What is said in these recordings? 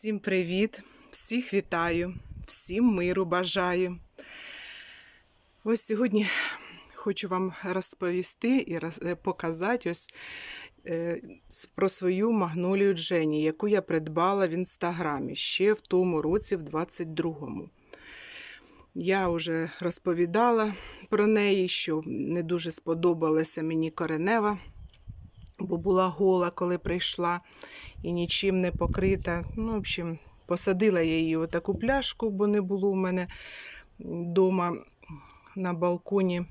Всім привіт! Всіх вітаю, всім миру бажаю. Ось сьогодні хочу вам розповісти і е, показати ось е, про свою магнолію Джені, яку я придбала в інстаграмі ще в тому році, в 22-му. Я вже розповідала про неї, що не дуже сподобалася мені коренева, бо була гола, коли прийшла і нічим не покрита. Ну, в общем, посадила я її в таку пляшку, бо не було у мене вдома на балконі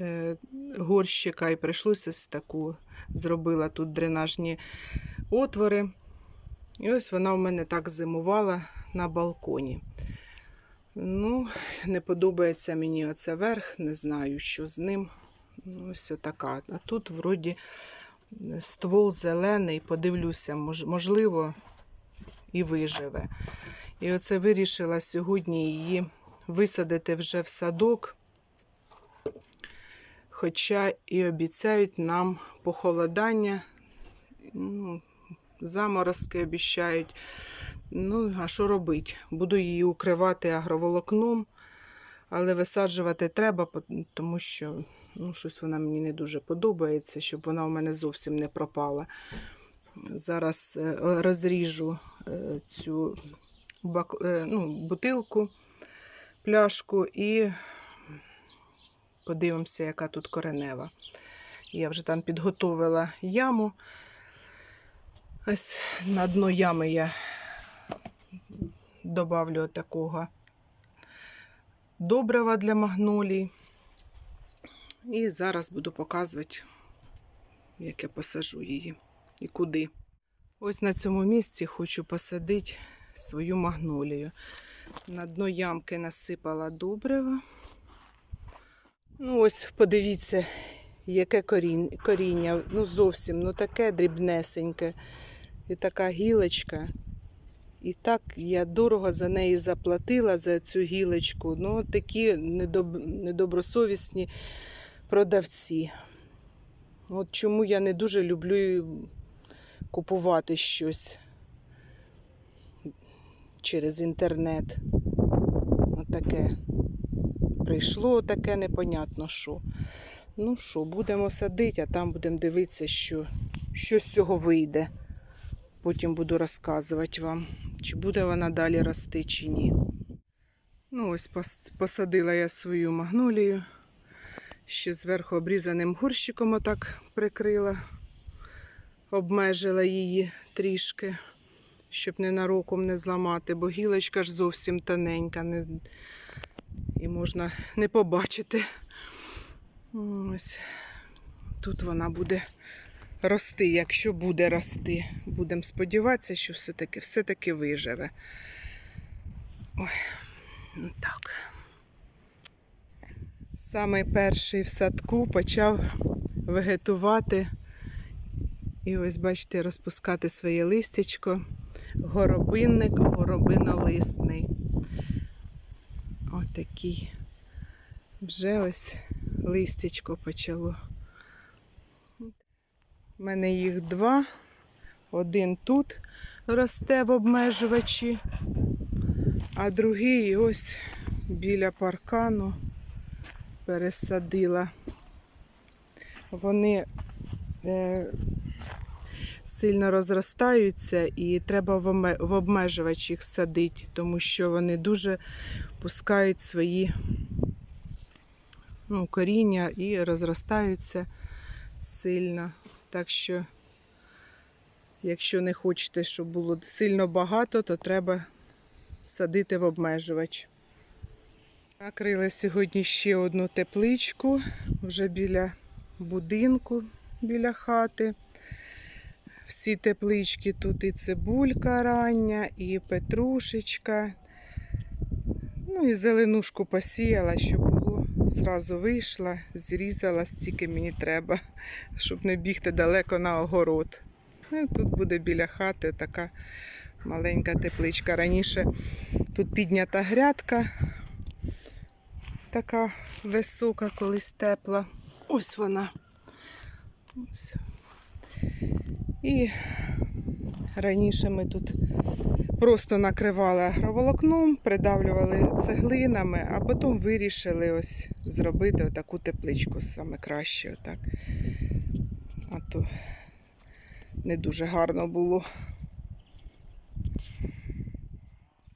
е, горщика, і прийшлося ось таку зробила тут дренажні отвори. І ось вона в мене так зимувала на балконі. Ну, не подобається мені оце верх, не знаю, що з ним. Ну, ось така. А тут вроді ствол зелений, подивлюся, мож- можливо, і виживе. І оце вирішила сьогодні її висадити вже в садок. Хоча і обіцяють нам похолодання, ну, заморозки обіцяють. Ну, а що робити? Буду її укривати агроволокном, але висаджувати треба, тому що ну, щось вона мені не дуже подобається, щоб вона у мене зовсім не пропала. Зараз е, розріжу е, цю е, ну, бутилку, пляшку і подивимося, яка тут коренева. Я вже там підготовила яму. Ось на дно ями я добавлю такого добрива для магнолій. І зараз буду показувати, як я посажу її і куди. Ось на цьому місці хочу посадити свою магнолію. На дно ямки насипала добрива. Ну, ось подивіться, яке коріння. Ну, зовсім ну таке дрібнесеньке. І така гілочка. І так я дорого за неї заплатила за цю гілочку. Ну, такі недоб... недобросовісні продавці. От чому я не дуже люблю купувати щось через інтернет. Отаке. Прийшло таке непонятно що. Ну що, будемо садити, а там будемо дивитися, що, що з цього вийде. Потім буду розказувати вам, чи буде вона далі рости, чи ні. Ну, ось посадила я свою магнолію. Ще зверху обрізаним горщиком отак прикрила, обмежила її трішки, щоб ненароком не зламати, бо гілочка ж зовсім тоненька, не... і можна не побачити. Ось тут вона буде рости, якщо буде рости. Будемо сподіватися, що все-таки все-таки виживе. Ой, ну так. Самий перший в садку почав вегетувати. І ось, бачите, розпускати своє листячко. Горобинник горобинолисний. Отакий. Вже ось листячко почало. У мене їх два. Один тут росте в обмежувачі, а другий ось біля паркану пересадила. Вони е, сильно розростаються і треба в обмежувач їх садити, тому що вони дуже пускають свої ну, коріння і розростаються сильно. Так що, якщо не хочете, щоб було сильно багато, то треба садити в обмежувач. Накрили сьогодні ще одну тепличку вже біля будинку, біля хати. В цій тепличці тут і цибулька рання, і петрушечка. Ну і зеленушку посіяла, щоб. Зразу вийшла, зрізала, стільки мені треба, щоб не бігти далеко на огород. Ну, Тут буде біля хати така маленька тепличка. Раніше тут піднята грядка, така висока, колись тепла. Ось вона. Ось. І раніше ми тут Просто накривали агроволокном, придавлювали цеглинами, а потім вирішили ось зробити отаку тепличку саме краще. Отак. А то не дуже гарно було.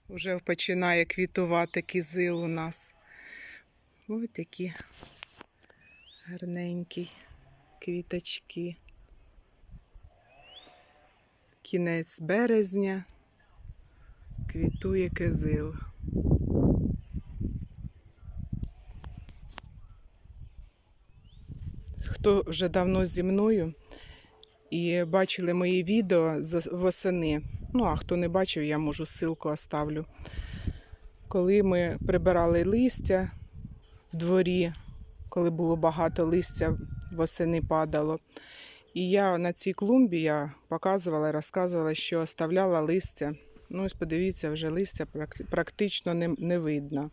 Уже починає квітувати кізил у нас. Ось такі гарненькі квіточки. Кінець березня. Квітує кизил. Хто вже давно зі мною і бачили мої відео з- восени. Ну, а хто не бачив, я можу ссылку оставлю. Коли ми прибирали листя в дворі, коли було багато листя, восени падало. І я на цій клумбі я показувала, і розказувала, що оставляла листя. Ну, ось подивіться, вже листя практично не, не видно.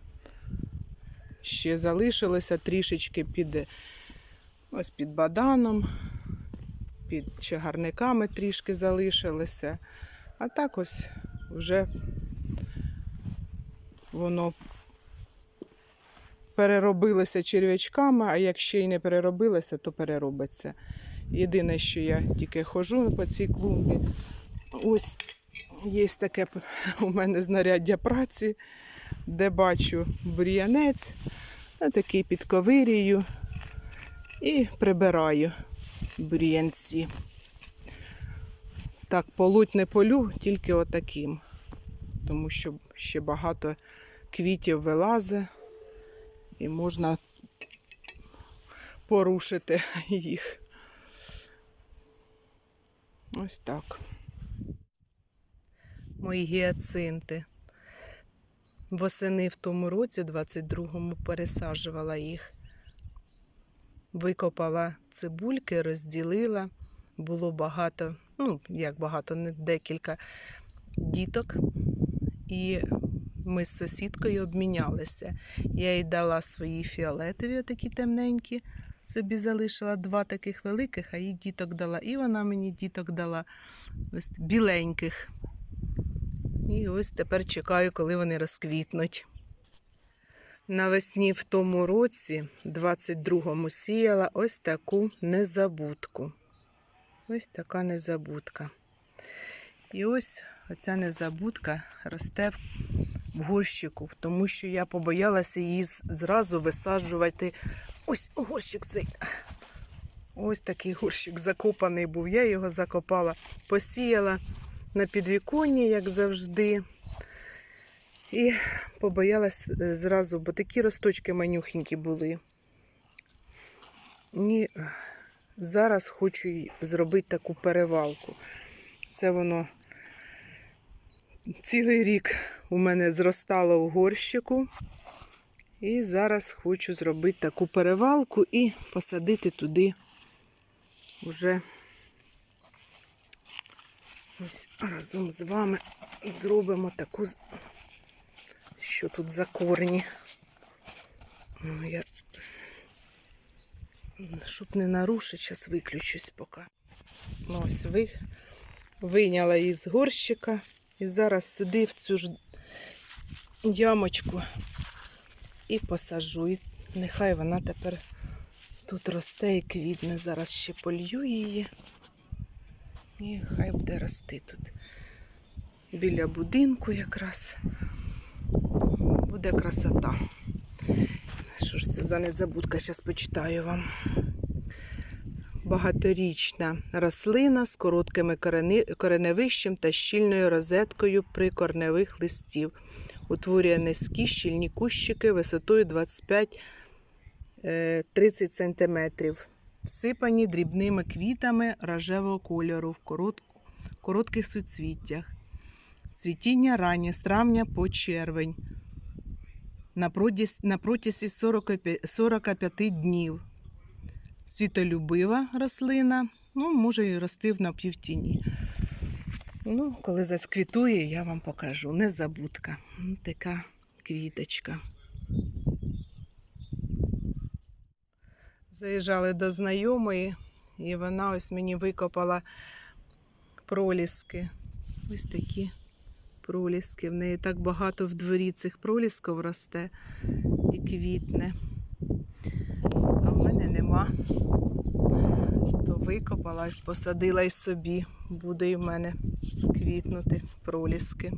Ще залишилося трішечки під, ось під баданом, під чагарниками трішки залишилося. А так ось вже воно переробилося черв'ячками, а якщо й не переробилося, то переробиться. Єдине, що я тільки ходжу по цій клумбі. Ось є таке у мене знаряддя праці, де бачу бур'янець, такий підковирюю і прибираю бур'янці. Так, полуть не полю, тільки отаким. Тому що ще багато квітів вилазить і можна порушити їх. Ось так. Мої гіацинти. Восени в тому році, 22-му, пересаджувала їх. Викопала цибульки, розділила. Було багато, ну, як багато, не декілька діток. І ми з сусідкою обмінялися. Я їй дала свої фіолетові, такі темненькі. Собі залишила два таких великих, а їй діток дала. І вона мені діток дала біленьких. І ось тепер чекаю, коли вони розквітнуть. Навесні в тому році, 22-му, сіяла ось таку незабудку. Ось така незабудка. І ось оця незабудка росте в горщику, тому що я побоялася її зразу висаджувати. Ось горщик цей. Ось такий горщик закопаний був. Я його закопала, посіяла на підвіконні, як завжди. І побоялась е, зразу, бо такі росточки манюхенькі були. І зараз хочу зробити таку перевалку. Це воно цілий рік у мене зростало в горщику. І зараз хочу зробити таку перевалку і посадити туди вже ось разом з вами зробимо таку, що тут за корні. Ну, я... Щоб не нарушити, зараз виключусь поки. Ну, ось ви... вийняла її з горщика і зараз сюди, в цю ж ямочку і посажу. І нехай вона тепер тут росте і квітне. Зараз ще полью її. І хай буде рости тут. Біля будинку якраз буде красота. Що ж це за незабудка? Зараз почитаю вам. Багаторічна рослина з короткими кореневищем та щільною розеткою прикорневих листів. Утворює низькі щільні кущики висотою 25-30 см, всипані дрібними квітами рожевого кольору в коротких суцвіттях. Цвітіння раннє з травня по червень. На протязі, 45, 45 днів. Світолюбива рослина, ну, може і рости в напівтіні. Ну, коли зацквітує, я вам покажу. Незабудка. Така квіточка. Заїжджали до знайомої, і вона ось мені викопала проліски. Ось такі проліски. В неї так багато в дворі цих пролісків росте і квітне. А в мене нема. То викопала ось посадила й собі. Буде і в мене квітнути проліски.